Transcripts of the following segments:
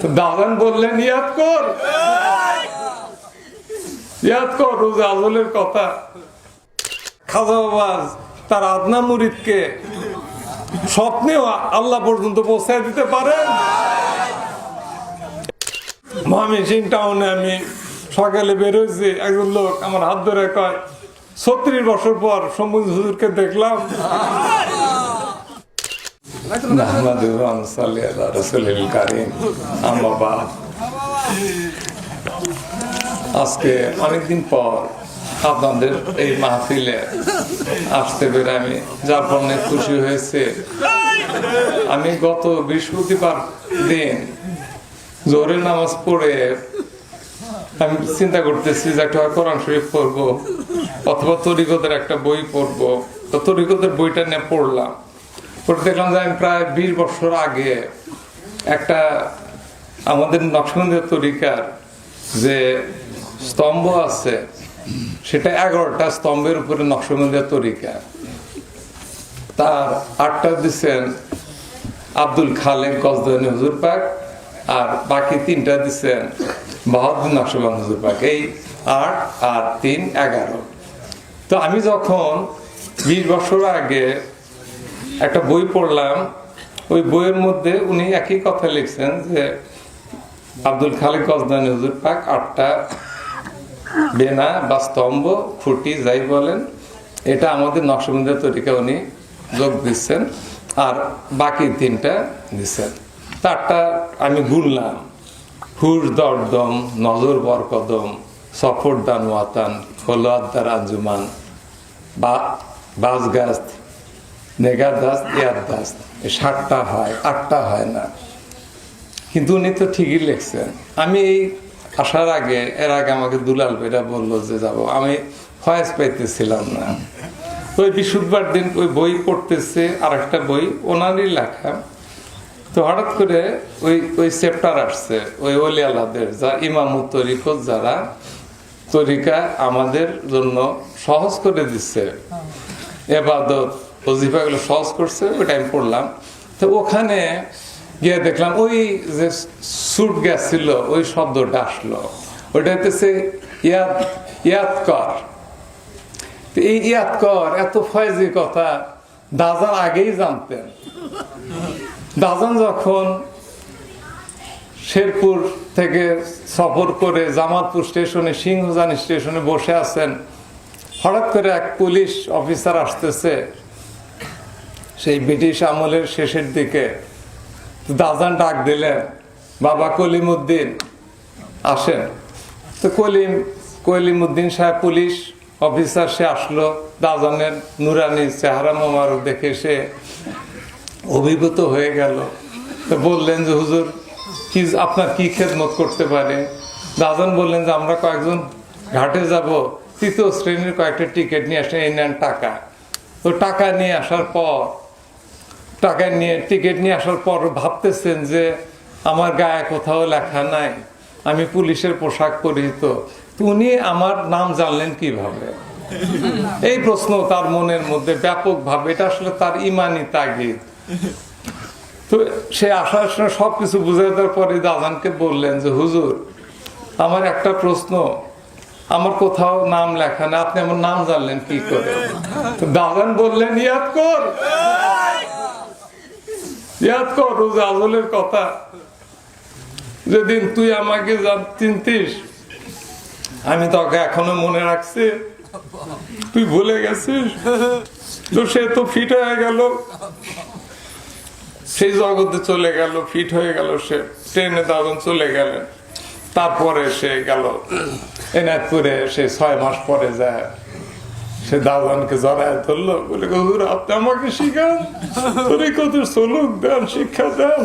তো দাদান বললেন, ইয়াদ কর। ইয়াদ কর, রোজা আজলের কথা। খাজা তার আদনা মুরিদকে স্বপ্নেও আল্লাহ পর্যন্ত পৌঁছায় দিতে পারেন। মহামিসিং টাউনে আমি সকালে বেরোয়েছি একজন লোক আমার হাত ধরে কয়, ছত্রিশ বছর পর সমুজ হুজুরকে দেখলাম। আজকে অনেকদিন পর আপনাদের এই মাহফিলে আসতে পেরে আমি যার ফলে খুশি হয়েছে আমি গত বৃহস্পতিবার দিন জোরের নামাজ পড়ে আমি চিন্তা করতেছি যে একটা কোরআন শরীফ পড়ব অথবা তরিকতের একটা বই পড়ব তো তরিকতের বইটা নিয়ে পড়লাম পড়ে দেখলাম যে আমি প্রায় বিশ বছর আগে একটা আমাদের নকশবন্দিয়া তরিকার যে স্তম্ভ আছে, সেটা এগারোটা স্তম্ভের উপরে নকশবন্দিয়া তরিকা। তার আটটা দিচ্ছেন আব্দুল খালেক, গজদানি হুজুর পাক, আর বাকি তিনটা দিচ্ছেন বাহাদুর নকশবান হুজুর পাক। এই আট আর তিন এগারো। তো আমি যখন বিশ বছর আগে একটা বই পড়লাম। ওই বইয়ের মধ্যে উনি একই কথা লিখছেন যে, আব্দুল খালেক গজদানি হুজুর পাক আটটা বেনা বা স্তম্ভ, খুঁটি যাই বলেন, এটা আমাদের নকশবন্দিয়া তরিকা উনি যোগ দিচ্ছেন আর বাকি তিনটা দিচ্ছেন। তারটা আমি গুনলাম। হুর দরদম নজর বরকদম সফর দান ওয়াতান খোলাদ্দার আঞ্জুমান, বা বাস গাছ নেগার দাস ইয়ার দাস। সাতটা হয়, আটটা হয় না। কিন্তু উনি তো ঠিকই লিখছেন। আমি এই আসার আগে, এর আগে আমাকে দুলাল বেরা বলল যে যাব। আমি ফয়েজ পাইতেছিলাম না। ওই বৃহস্পতিবার দিন ওই বই পড়তেছে আর একটা বই, ওনারই লেখা। তো হঠাৎ করে ওই ওই চ্যাপ্টার আসছে, ওই অলি আল্লাদের যা ইমামু তরিকত যারা তরিকা আমাদের জন্য সহজ করে দিচ্ছে। এবাদত ওজিফাগুলো সহজ করছে ওইটা আমি পড়লাম। তো ওখানে গিয়ে দেখলাম ওই যে সুট গ্যাস ছিল, ওই শব্দটা আসলো। ওইটা কর। এত ফয়জি কথা দাজান আগেই জানতেন। দাজান যখন শেরপুর থেকে সফর করে জামালপুর স্টেশনে, সিংহজানি স্টেশনে বসে আছেন, হঠাৎ করে এক পুলিশ অফিসার আসতেছে। সেই ব্রিটিশ আমলের শেষের দিকে দাজান ডাক দিলেন, বাবা কলিমুদ্দিন, আসেন। তো কলিম, কলিমুদ্দিন সাহেব পুলিশ অফিসার, সে আসলো। দাজানের নুরানি চেহারা মোবারক দেখে সে অভিভূত হয়ে গেল। তো বললেন যে, হুজুর, কি, আপনার কি খেদমত করতে পারে? দাজান বললেন যে, আমরা কয়েকজন ঘাটে যাব, তৃতীয় শ্রেণির কয়েকটা টিকিট নিয়ে আসেন, এই নেন টাকা। তো টাকা নিয়ে আসার পর টাকা নিয়ে টিকিট নিয়ে আসার পর ভাবতেছেন যে আমার গায়ে কোথাও লেখা নাই, আমি পুলিশের পোশাক পরিহিত। উনি আমার নাম জানলেন কীভাবে? এই প্রশ্ন তার মনের মধ্যে ব্যাপকভাবে, এটা আসলে তার ইমানি তাগিদ। তো সে আসার সময় সবকিছু বুঝে দেওয়ার পরে দাদানকে বললেন যে, হুজুর, আমার একটা প্রশ্ন। আমার কোথাও নাম লেখা না আপনি আমার নাম জানলেন কি করে? দাদান বললেন, ইয়াদ কর। ইয়াদ কর, রোজা আজলের কথা। যেদিন তুই আমাকে চিনতিস, আমি তোকে এখনও মনে রাখছি। তুই ভুলে গেছিস? তো সে তো ফিট হয়ে গেল। সেই জগতে চলে গেল ফিট হয়ে গেল সে। ট্রেনে দারুণ চলে গেলেন। তারপরে সে গেল। এনায়তপুরে সে ছয় মাস পরে যায়। সে দাদানকে জড়ায় ধরলো, বলে, হুজুর, আপনি আমাকে শিখান। কত সলুক দেন, শিক্ষা দেন।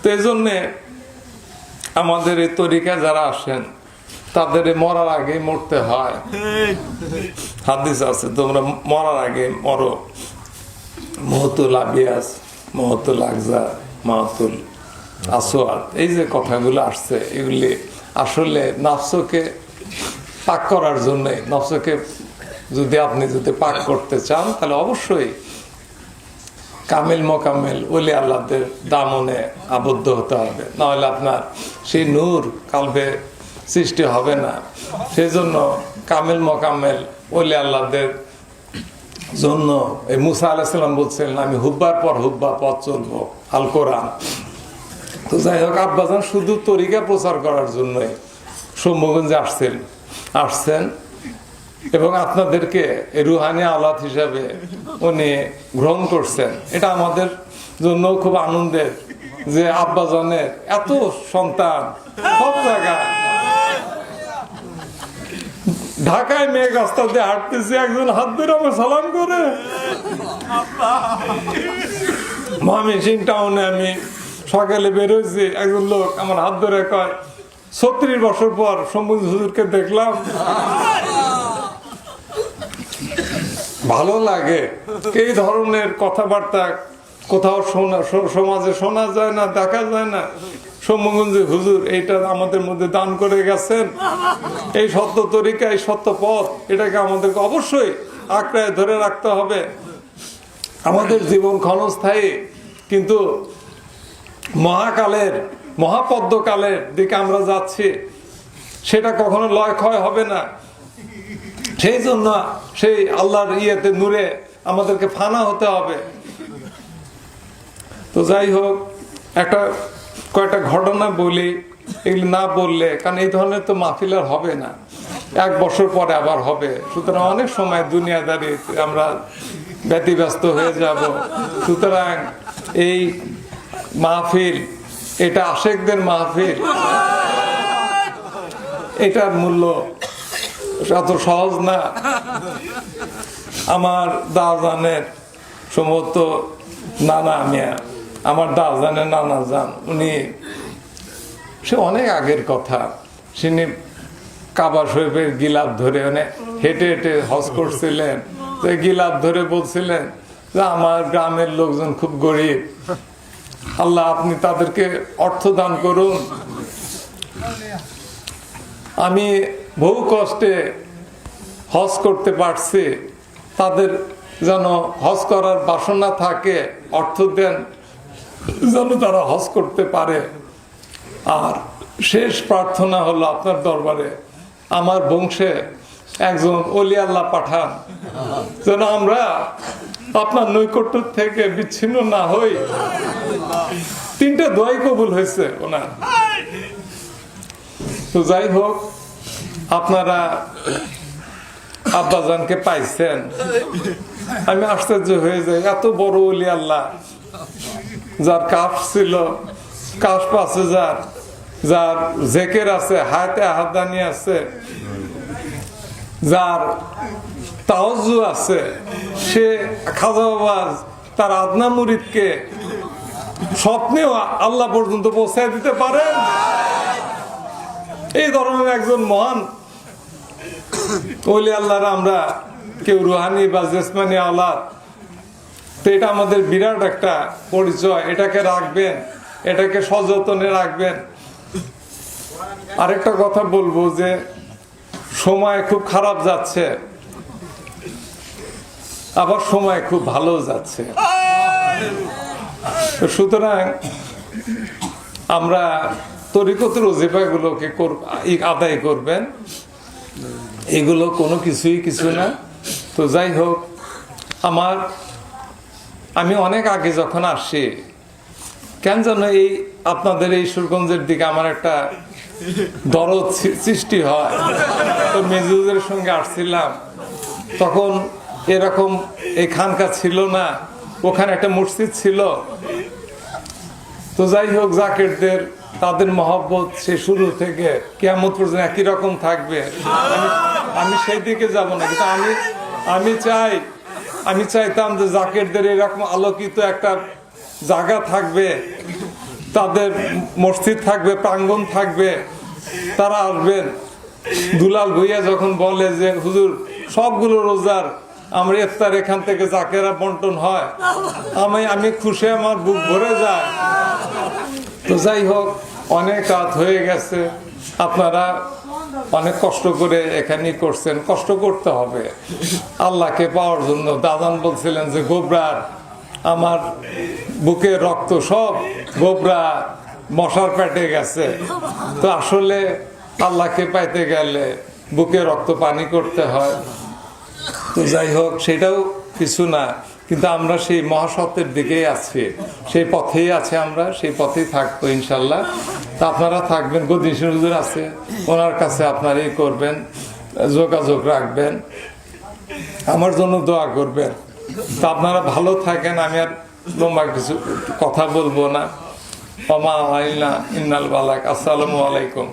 তো এই জন্যে আমাদের এই তরিকা যারা আসেন, তাদের মরার আগে মরতে হয়। হাদিস আছে, তোমরা মরার আগে মরো। মহতুল আবিয়াস, মহতুল আকজা, মাহতুল আসোয়াদ এই যে কথাগুলো আসছে, এগুলি আসলে নফসকে পাক করার জন্যে। নফসকে যদি আপনি যদি পাক করতে চান, তাহলে অবশ্যই কামিল মোকামিল ওলি আল্লাহদের দামনে আবদ্ধ হতে হবে। নাহলে আপনার সেই নূর কালবে সৃষ্টি হবে না। সেই জন্য কামিল মোকামেল ওলি আল্লাহদের জন্য, এই মুসা আলাহিসাল্লাম বলছিলেন, আমি হুব্বার পর হুব্বা পথ চলবো, আল কোরআন। তো যাই হোক, আব্বাজান শুধু তরিকা প্রচার করার জন্যই সম্মুগঞ্জে আসছেন। আসছেন এবং আপনাদেরকে রুহানি আলাদ হিসাবে উনি গ্রহণ করছেন। এটা আমাদের জন্য খুব আনন্দের যে আব্বাজানের এত সন্তান, সব জায়গায়। ঢাকায় মেয়ে রাস্তা দিয়ে হাঁটতেছে, একজন হাত ধরে আমার সালাম করে। ময়মনসিং টাউনে আমি সকালে বেরোয়েছি একজন লোক আমার হাত ধরে কয় ছত্রিশ বছর পর সম্বুজ হুজুরকে দেখলাম। ভালো লাগে। এই ধরনের কথাবার্তা কোথাও শোনা সমাজে শোনা যায় না, দেখা যায় না? সম্মগঞ্জে হুজুর এইটা আমাদের মধ্যে দান করে গেছেন। এই সত্য তরিকা, এই সত্য পথ, এটাকে আমাদেরকে অবশ্যই আঁকড়ায় ধরে রাখতে হবে। আমাদের জীবন ক্ষণস্থায়ী, কিন্তু মহাকালের মহাপদ্মকালের দিকে আমরা যাচ্ছি, সেটা কখনো লয় ক্ষয় হবে না। সেই জন্য সেই আল্লাহর ইয়েতে নূরে আমাদেরকে ফানা হতে হবে। তো যাই হোক, একটা কয়েকটা ঘটনা বলি, এগুলি না বললে, কারণ এই ধরনের তো মাহফিল আর হবে না। এক বছর পরে আবার হবে। সুতরাং অনেক সময় দুনিয়াদারি আমরা ব্যতিব্যস্ত হয়ে যাব। সুতরাং এই মাহফিল এটা আশেকদের মাহফিল। এটার মূল্য এত সহজ না। আমার দাজানের সম্ভবত নানা মিয়া, আমার দাজানের নানা যান উনি, সে অনেক আগের কথা। তিনি কাবা শরীফের গিলাপ ধরে মানে হেঁটে হেঁটে হজ করছিলেন। গিলাপ ধরে বলছিলেন যে, আমার গ্রামের লোকজন খুব গরিব। আল্লাহ আপনি তাদেরকে অর্থ দান করুন। আমি বহু কষ্টে হজ করতে পারছি, তাদের যেন হজ করার বাসনা থাকে, অর্থ দেন, যেন তারা হজ করতে পারে। আর শেষ প্রার্থনা হলো আপনার দরবারে, আমার বংশে একজন অলি আল্লাহ পাঠান, যেন আমরা আপনার নৈকট্য থেকে বিচ্ছিন্ন না হই। তিনটা দোয়াই কবুল হয়েছে ওনার। তো যাই হোক, আপনারা আব্বাজানকে পাইছেন। আমি আশ্চর্য হয়ে যাই, এত বড় অলি আল্লাহ। যার কাফ ছিল, কাফ আছে যার যার জেকের আছে হাতে হাতদানি আছে, যার তাওজু আছে। সে খাজা বাবা, তার আদনা মুরিদকে স্বপ্নেও আল্লাহ পর্যন্ত পৌঁছায় দিতে পারেন এই ধরনের একজন মহান ওলি আল্লাহরা আমরা কেউ রুহানি বা জেসমানি আল্লাহ তো এটা আমাদের বিরাট একটা পরিচয়। এটাকে রাখবেন, এটাকে সযতনে রাখবেন। আরেকটা কথা বলব যে, সময় খুব খারাপ যাচ্ছে। আবার সময় খুব ভালো যাচ্ছে। সুতরাং আমরা তরিকতের ওজিফাগুলোকে আদায় করবেন। এগুলো কোনো কিছুই কিছু না। তো যাই হোক, আমার, আমি অনেক আগে যখন আসি, কেন যেন এই আপনাদের এই সুরগঞ্জের দিকে আমার একটা দরদ সৃষ্টি হয়। তো মেজুদের সঙ্গে আসছিলাম, তখন এরকম এই খানকা ছিল না, ওখানে একটা মসজিদ ছিল। তো যাই হোক, জাকেরদের, তাদের মহব্বত সে শুরু থেকে কেমন পর্যন্ত একই রকম থাকবে। আমি সেই দিকে যাব না, কিন্তু আমি আমি চাই, আমি চাইতাম যে জাকেরদের এরকম আলোকিত একটা জায়গা থাকবে, তাদের মসজিদ থাকবে, প্রাঙ্গণ থাকবে, তারা আসবেন। দুলাল ভুইয়া যখন বলে যে, হুজুর, সবগুলো রোজার আমরা ইফতার এখান থেকে জাকেরা বন্টন হয়। আমি আমি খুশি আমার বুক ভরে যায়। তো যাই হোক, অনেক রাত হয়ে গেছে। আপনারা অনেক কষ্ট করে এখানে করছেন। কষ্ট করতে হবে। আল্লাহকে পাওয়ার জন্য। দাদান বলছিলেন যে গোবরার আমার বুকে রক্ত সব গোবরা মশার পেটে গেছে। তো আসলে আল্লাহকে পাইতে গেলে বুকে রক্ত পানি করতে হয়। তো যাই হোক সেটাও কিছু না। কিন্তু আমরা সেই মহাসত্যের দিকেই আছি। সেই পথেই আছে আমরা সেই পথেই থাকব ইনশাল্লাহ। তা আপনারা থাকবেন গদিন হুজুর আছে। ওনার কাছে আপনারাই করবেন যোগাযোগ রাখবেন। আমার জন্য দোয়া করবেন। তা আপনারা ভালো থাকেন আমি আর লম্বা কিছু কথা বলব না। অমা আইনা ইন্নাল বালাক। আসসালামু আলাইকুম।